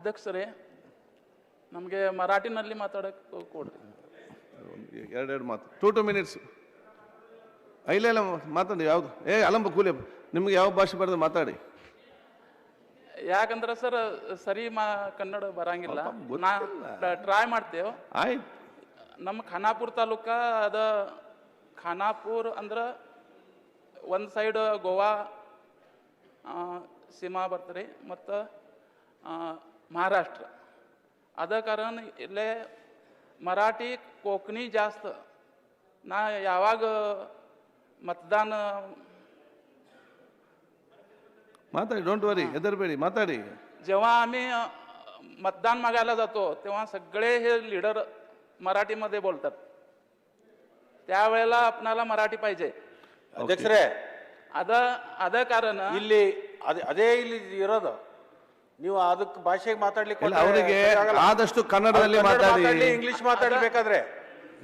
ಅಧ್ಯಕ್ಷರೇ ನಮಗೆ ಮರಾಠಿನಲ್ಲಿ ಮಾತಾಡಕ್ಕೆ ಕೊಡ್ರಿ ಎರಡೆರಡು ಮಾತು. ಟೂ ಟು ಮಿನಿಟ್ಸ್ ಇಲ್ಲ ಇಲ್ಲ ಮಾತಾಡಿ ಯಾವುದು? ಏ ಅಲಂಬ ಕೂಲಿ ನಿಮ್ಗೆ ಯಾವ ಭಾಷೆ ಬರೋದು ಮಾತಾಡಿ? ಯಾಕಂದ್ರೆ ಸರ್ ಸರಿ ಮಾ ಕನ್ನಡ ಬರಂಗಿಲ್ಲ. ನಾ ಟ್ರೈ ಮಾಡ್ತೇವೆ. ಆಯ್ತು. ನಮ್ಮ ಖಾನಾಪುರ ತಾಲೂಕ ಅದ ಖಾನಾಪುರ ಅಂದ್ರೆ ಒಂದು ಸೈಡ್ ಗೋವಾ ಸೀಮಾ ಬರ್ತದೆ. ಮತ್ತು ಮಹಾರಾಷ್ಟ್ರ ಅದ ಕಾರಣ ಇಲ್ಲೇ ಮರಾಠಿ कोकणी जास्त ನಾ ಯಾವಾಗ ಮತದಾನ ಮಾತಾಡಿ ಡೋಂಟ್ ವರಿ ಹೆದರ್ಬೇಡಿ ಮಾತಾಡಿ जेव्हा आम्ही अ, मतदान मागायला जातो तेव्हा सगळे हे लीडर मराठीमध्ये बोलतात त्यावेळेला आपणाला मराठी पाहिजे ಅಧ್ಯಕ್ಷರೇ ಅದ ಅದ ಕಾರಣ ಇಲ್ಲಿ ಅದೇ ಅದೇ ಇಲ್ಲಿ ಇರೋದು ನೀವು ಅದಕ್ಕೆ ಭಾಷೆಗೆ ಮಾತಾಡ್ಲಿಕ್ಕೆ ಇಲ್ಲ, ಅವರಿಗೆ ಆಗಲ್ಲ. ಆದಷ್ಟು ಕನ್ನಡದಲ್ಲಿ ಅವ್ರು ಕನ್ನಡ ಮಾತಾಡಿ. ಇಂಗ್ಲಿಷ್ ಮಾತಾಡ್ಬೇಕಾದ್ರೆ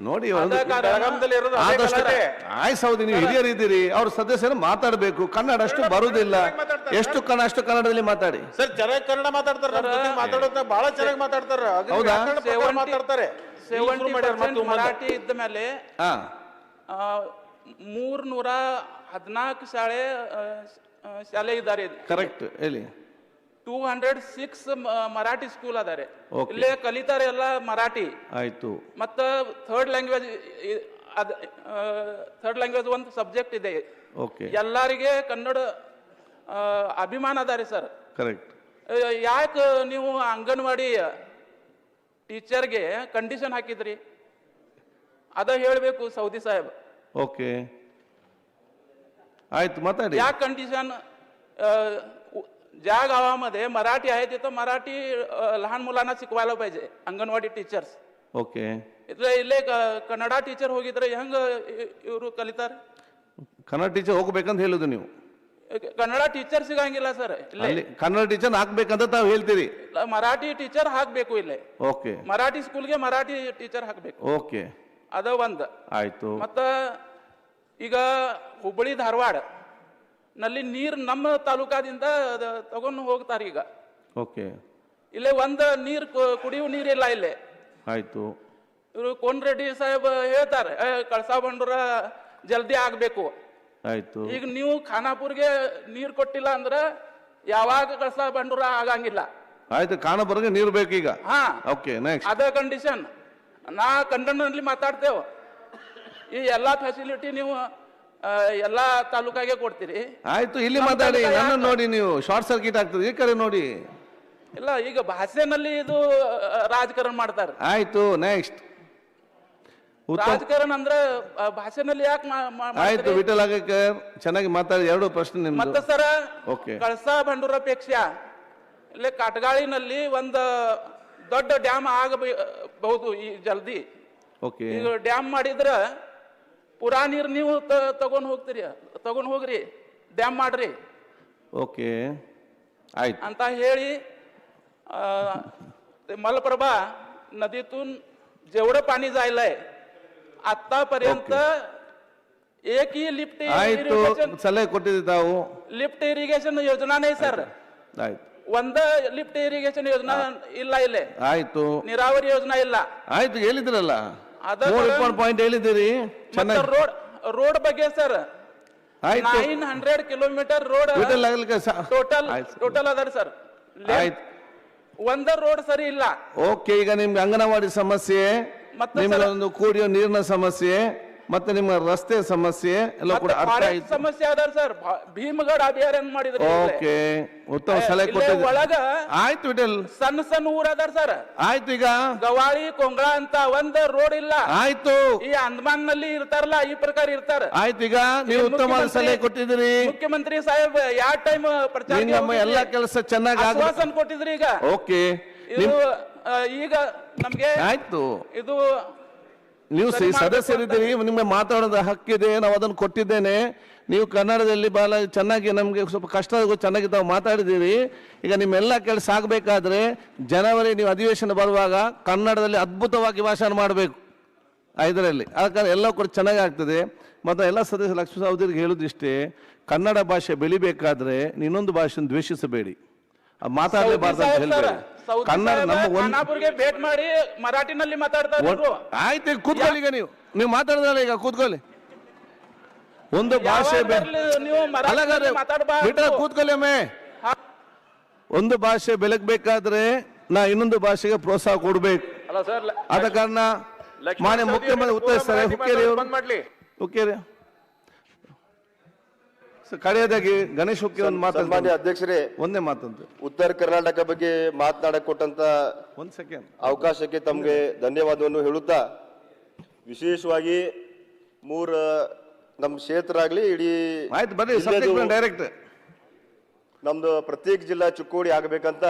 ನೋಡಿ ಹೌದು ಹಿರಿಯರು ಇರೋದು ಅದೇ ಆದಷ್ಟು ಕನ್ನಡ. ಆಯ್ತು ಸೌದಿ ನೀವು ಹಿರಿಯರಿದ್ದೀರಿ ಅವ್ರ ಸದಸ್ಯರು ಮಾತಾಡಬೇಕು ಕನ್ನಡ ಅಷ್ಟು ಬರುವುದಿಲ್ಲ ಎಷ್ಟು ಕನ್ನಡ ಅಷ್ಟು ಕನ್ನಡದಲ್ಲಿ ಮಾತಾಡಿ ಸರ್ ಚೆನ್ನಾಗಿ ಕನ್ನಡ ಮಾತಾಡ್ತಾರೆ ನಮ್ಮ ಜೊತೆ ಮಾತಾಡೋದ ಬಹಳ ಚೆನ್ನಾಗಿ ಮಾತಾಡ್ತಾರೆ ಹೌದಾ? ವ್ಯಾಕರಣ ಪ್ರಕಾರ ಮಾತಾಡ್ತಾರೆ ಸೆವೆಂಟಿ. ಮರಾಠಿ ಇದ್ದ ಮೇಲೆ ಹಾ ಮೂರ್ನೂರ ಹದಿನಾಲ್ಕು ಶಾಲೆ ಆ, ಆ, ಶಾಲೆ ಇದ್ದಾರೆ ಕರೆಕ್ಟ್ ಹೇಳಿ two hundred six Marathi school ಅದಾರೆ. ಇಲ್ಲೇ ಕಲಿತಾರೆ ಎಲ್ಲ ಮರಾಠಿ. ಆಯ್ತು. ಮತ್ತ ಥರ್ಡ್ ಲ್ಯಾಂಗ್ವೇಜ್ ಅದ ಥರ್ಡ್ ಲ್ಯಾಂಗ್ವೇಜ್ ಒಂದು ಸಬ್ಜೆಕ್ಟ್ ಇದೆ. ಓಕೆ ಎಲ್ಲರಿಗೆ ಕನ್ನಡ ಅಭಿಮಾನ ಅದಾರೆ ಸರ್ ಕರೆಕ್ಟ್ ಯಾಕೆ ನೀವು ಅಂಗನವಾಡಿ ಟೀಚರ್ಗೆ ಕಂಡೀಷನ್ ಹಾಕಿದ್ರಿ? ಅದ ಹೇಳಬೇಕು ಸೌದಿ ಸಾಹೇಬ್. ಓಕೆ ಆಯ್ತು ಮಾತಾಡಿ. ಯಾಕೆ ಕಂಡೀಷನ್ ज्या गावामध्ये मराठी आहे तिथं मराठी अ, लहान मुलांना शिकवायला पाहिजे अंगणवाडी टीचर्स ಓಕೆ ಇದ್ರೆ ಇಲ್ಲೇ ಕ- ಕನ್ನಡ ಟೀಚರ್ ಹೋಗಿದ್ರೆ ಹೆಂಗ ಇವರು ಕಲಿತಾರೆ ಕನ್ನಡ ಟೀಚರ್ ಹೋಗ್ಬೇಕಂತ ಹೇಳುದು ನೀವು ಕನ್ನಡ ಟೀಚರ್ ಸಿಗಂಗಿಲ್ಲ ಸರ್ ಇಲ್ಲೇ ಅಲ್ಲಿ ಕನ್ನಡ ಟೀಚರ್ ಹಾಕ್ಬೇಕಂತ ತಾವು ಹೇಳ್ತೀರಿ ಮರಾಠಿ ಟೀಚರ್ ಹಾಕ್ಬೇಕು ಇಲ್ಲೇ ಓಕೆ ಮರಾಠಿ ಸ್ಕೂಲ್ಗೆ ಮರಾಠಿ ಟೀಚರ್ ಹಾಕ್ಬೇಕು ಓಕೆ ಅದ ಒಂದ್ ಆಯ್ತು ಮತ್ತ ಈಗ ಹುಬ್ಬಳ್ಳಿ ಧಾರವಾಡ ನಲ್ಲಿ ನೀರು ನಮ್ಮ ತಾಲೂಕಾದಿಂದ ತಗೊಂಡು ಹೋಗ್ತಾರೆ ಈಗ. ಓಕೆ. ಇಲ್ಲೇ ಒಂದು ನೀರು ಕುಡಿಯುವ ನೀರಿಲ್ಲ ಇಲ್ಲೇ ಆಯ್ತು. ಇವರು ಕೋನ್ ರೆಡ್ಡಿ ಸಾಹೇಬ್ ಹೇಳ್ತಾರೆ "ಏ, ಕಳಸಾ ಬಂಡೂರ ಜಲ್ದಿ ಆಗಬೇಕು. ಆಯ್ತು. ಈಗ ನೀವು ಖಾನಾಪುರ್ಗೆ ನೀರು ಕೊಟ್ಟಿಲ್ಲ ಅಂದ್ರೆ ಯಾವಾಗ ಕಳಸಾ ಬಂಡೂರ ಆಗಂಗಿಲ್ಲ. ಆಯ್ತು ಖಾನಾಪುರ್ಗೆ ನೀರು ಬೇಕೀಗ ಹಾ. ಓಕೆ ನೆಕ್ಸ್ಟ್ ಅದ ಕಂಡೀಷನ್ ನಾ ಕಂಡನಲ್ಲಿ ಮಾತಾಡ್ತೇವೆ. ಈ ಎಲ್ಲಾ ಫೆಸಿಲಿಟಿ ನೀವು ಎಲ್ಲಾ ತಾಲೂಕಾಗೆ ಕೊಡ್ತೀರಿ. ಆಯ್ತು ಇಲ್ಲಿ ಮಾತಾಡಿ ನನ್ನ ನೋಡಿ ನೀವು ಶಾರ್ಟ್ ಸರ್ಕ್ಯೂಟ್ ಆಗ್ತದೆ ಈ ಕಡೆ ನೋಡಿ. ಇಲ್ಲ ಈಗ ಭಾಷೆನಲ್ಲಿ ಇದು ರಾಜಕಾರಣ ಮಾಡ್ತಾರೆ. ಆಯ್ತು ನೆಕ್ಸ್ಟ್ ರಾಜಕಾರಣ ಅಂದ್ರೆ ಭಾಷೆನಲ್ಲಿ ಯಾಕೆ ಆಯ್ತು ವಿಠಲ್ ಆಗಕರ್ ಚೆನ್ನಾಗಿ ಮಾತಾಡಿ ಎರಡು ಪ್ರಶ್ನೆ ನಿಮ್ದು. ಮತ್ತೆ ಸರ ಓಕೆ. ಕಳಸಾ ಬಂಡೂರಪೇಕ್ಷ ಇಲ್ಲೇ ಕಾಟಗಾಳಿನಲ್ಲಿ ಒಂದು ದೊಡ್ಡ ಡ್ಯಾಮ್ ಆಗಬಹುದು ಈ ಜಲ್ದಿ. ಓಕೆ. ಈಗ ಡ್ಯಾಮ್ ಮಾಡಿದ್ರ ಪುರಾ ನೀರ್ ನೀವು ತ- ತಗೊಂಡ್ ಹೋಗ್ತೀರಿ ತಗೊಂಡ್ ಹೋಗ್ರಿ ಡ್ಯಾಮ್ ಮಾಡ್ರಿ ಓಕೆ ಆಯ್ತು ಅಂತ ಹೇಳಿ आ, ते मलप्रभा नदीतून जेवढं पाणी जायलंय आतापर्यंत एकही लिफ्ट ಆಯ್ತು इरिगेशन ಸಲಹೆ ಕೊಟ್ಟಿದ್ದೆ ತಾವು लिफ्ट इरिगेशन योजना नाही सर ಆಯ್ತು ಒಂದ ಲಿಫ್ಟ್ ಇರಿಗೇಷನ್ ಯೋಜನಾ ಇಲ್ಲ ಇಲ್ಲೇ ಆಯ್ತು ನೀರಾವರಿ ಯೋಜನಾ ಇಲ್ಲ ಆಯ್ತು ಹೇಳಿದ್ರಲ್ಲ ಪಾಯಿಂಟ್ ಹೇಳಿದ್ದೀರಿ. ರೋಡ್ ರೋಡ್ ಬಗ್ಗೆ sir nine hundred kilometre road total total ಅದ ಸರ್. ಆಯ್ತು. ಒಂದ ರೋಡ್ ಸರಿ ಇಲ್ಲ. ಓಕೆ ಈಗ ನಿಮ್ಗೆ ಅಂಗನವಾಡಿ ಸಮಸ್ಯೆ ಒಂದು ಕುಡಿಯೋ ನೀರಿನ ಸಮಸ್ಯೆ ಮತ್ತೆ ನಿಮ್ಮ ರಸ್ತೆ ಸಮಸ್ಯೆ ಎಲ್ಲ ಕೂಡ ಅರ್ಥ forest ಆಯ್ತು. ಸಮಸ್ಯೆ ಅದಾರ ಸರ್ ಭೀಮಗಡ ಅಭಿಯಾನ ಮಾಡಿದ್ರಿ ಓಕೆ ಉತ್ತಮ ಸಲಹೆ ಇಲ್ಲೇ ಕೊಟ್ಟಿದ್ದೆ ಒಳಗ ಆಯ್ತು ವಿಠಲ್. ಸಣ್ಣ ಸಣ್ಣ ಊರ ಅದಾರ ಸರ್. ಆಯ್ತು ಈಗ. ಗವಾಳಿ ಕೊಂಗಳ ಅಂತ ಒಂದ್ ರೋಡ್ ಇಲ್ಲ. ಆಯ್ತು. ಈ ಅಂದಮಾನ್ನಲ್ಲಿ ಇರ್ತಾರಲ್ಲ ಈ ಪ್ರಕಾರ ಇರ್ತಾರ. ಆಯ್ತು ಈಗ ನೀವು ಈ ಉತ್ತಮ ಮುಖ್ಯಮಂತ್ರಿ- ಸಲಹೆ ಕೊಟ್ಟಿದ್ರಿ ಮುಖ್ಯಮಂತ್ರಿ ಸಾಹೇಬ್ ಯಾವ ಟೈಮ್ ಪ್ರಚಾರ ನಿಮ್ಮ ಎಲ್ಲಾ ಕೆಲಸ ಚೆನ್ನಾಗಿ ಆಗ ಆಶ್ವಾಸನ ಕೊಟ್ಟಿದ್ರಿ ಈಗ. ಓಕೆ. ಇದು ಆ, ಈಗ ನಮ್ಗೆ ಆಯ್ತು. ಇದು ನೀವು ಸದಸ್ಯರಿದ್ದೀರಿ ನಿಮಗೆ ಮಾತಾಡೋದ ಹಕ್ಕಿದೆ ನಾವು ಅದನ್ನು ಕೊಟ್ಟಿದ್ದೇನೆ. ನೀವು ಕನ್ನಡದಲ್ಲಿ ಬಹಳ ಚೆನ್ನಾಗಿ ನಮಗೆ ಸ್ವಲ್ಪ ಕಷ್ಟ ಚೆನ್ನಾಗಿ ತಾವು ಮಾತಾಡಿದ್ದೀರಿ. ಈಗ ನಿಮ್ಮೆಲ್ಲ ಕೆಲಸ ಆಗಬೇಕಾದ್ರೆ ಜನವರಿ ನೀವು ಅಧಿವೇಶನ ಬರುವಾಗ ಕನ್ನಡದಲ್ಲಿ ಅದ್ಭುತವಾಗಿ ಭಾಷಣ ಮಾಡಬೇಕು. ಇದರಲ್ಲಿ ಅದಕ್ಕೆ ಎಲ್ಲ ಕೂಡ ಚೆನ್ನಾಗಿ ಆಗ್ತದೆ. ಮತ್ತು ಎಲ್ಲ ಸದಸ್ಯ ಲಕ್ಷ್ಮೀ ಸಹೋದರಿಗೆ ಹೇಳೋದಿಷ್ಟೇ ಕನ್ನಡ ಭಾಷೆ ಬೆಳಿಬೇಕಾದ್ರೆ ಇನ್ನೊಂದು ಭಾಷೆಯನ್ನು ದ್ವೇಷಿಸಬೇಡಿ. ಮಾತಾಡ್ಲೇಬಾರ್ದು ಅಂತ ಹೇಳ್ಬೇಡಿ. ಕನ್ನಡ ನಮ್ಮ ಒಂದು ಭೇಟ್ ಮಾಡಿ ಮರಾಠಿನಲ್ಲಿ ಮಾತಾಡ್ತಾರೆ ಇವ್ರು. ಆಯ್ತು ಈಗ ಕೂತ್ಕೊಳ್ಳಿ ಈಗ ನೀವು. ನೀವು ಮಾತಾಡಿದ್ರಲ್ಲ ಈಗ ಕೂತ್ಕೊಳ್ಳಿ. ಒಂದು ಭಾಷೆ ಬೆ- ಯಾವಾಗಲೂ ನೀವು ಮರಾಠಿನಲ್ಲಿ ಅಲ್ಲಗಾದ್ರೆ ಮಾತಾಡ್ಬಾರ್ದು. ಬಿಟ್ರೆ ಕೂತ್ಕೊಳ್ಳಿ ಒಂದು ಭಾಷೆ ಬೆಳಗ್ಬೇಕಾದ್ರೆ ನಾ ಇನ್ನೊಂದು ಭಾಷೆಗೆ ಪ್ರೋತ್ಸಾಹ ಕೊಡ್ಬೇಕು. ಅಲ್ಲ ಸರ್ ಆದ ಕಾರಣ ಮಾನ್ಯ ಮುಖ್ಯಮಂತ್ರಿ ಉತ್ತರಿಸ್ತಾರೆ ಹುಕ್ಕೇರಿ ಅವರು. ಹುಕ್ಕೇರಿ. ಕಡೆಯದಾಗಿ ಗಣೇಶ್ ಹುಕ್ಕಿ ಒಂದು ಮಾತಾಡಿ ಅಧ್ಯಕ್ಷರೇ ಒಂದೇ ಮಾತಂತ ಉತ್ತರ ಕರ್ನಾಟಕ ಬಗ್ಗೆ ಮಾತನಾಡಕ್ ಕೊಟ್ಟಂತ ಒಂದ್ ಸೆಕೆಂಡ್. ಅವಕಾಶಕ್ಕೆ ತಮಗೆ ಧನ್ಯವಾದವನ್ನು ಹೇಳುತ್ತಾ ವಿಶೇಷವಾಗಿ ಮೂರ ನಮ್ಮ ಕ್ಷೇತ್ರ ಆಗಲಿ ಇಡೀ ಆಯ್ತು ಬರ್ರಿ ಜಿಲ್ಲೆದು ಡೈರೆಕ್ಟ್ ನಮ್ದು ಪ್ರತ್ಯೇಕ ಜಿಲ್ಲಾ ಚುಕ್ಕೋಡಿ ಆಗಬೇಕಂತ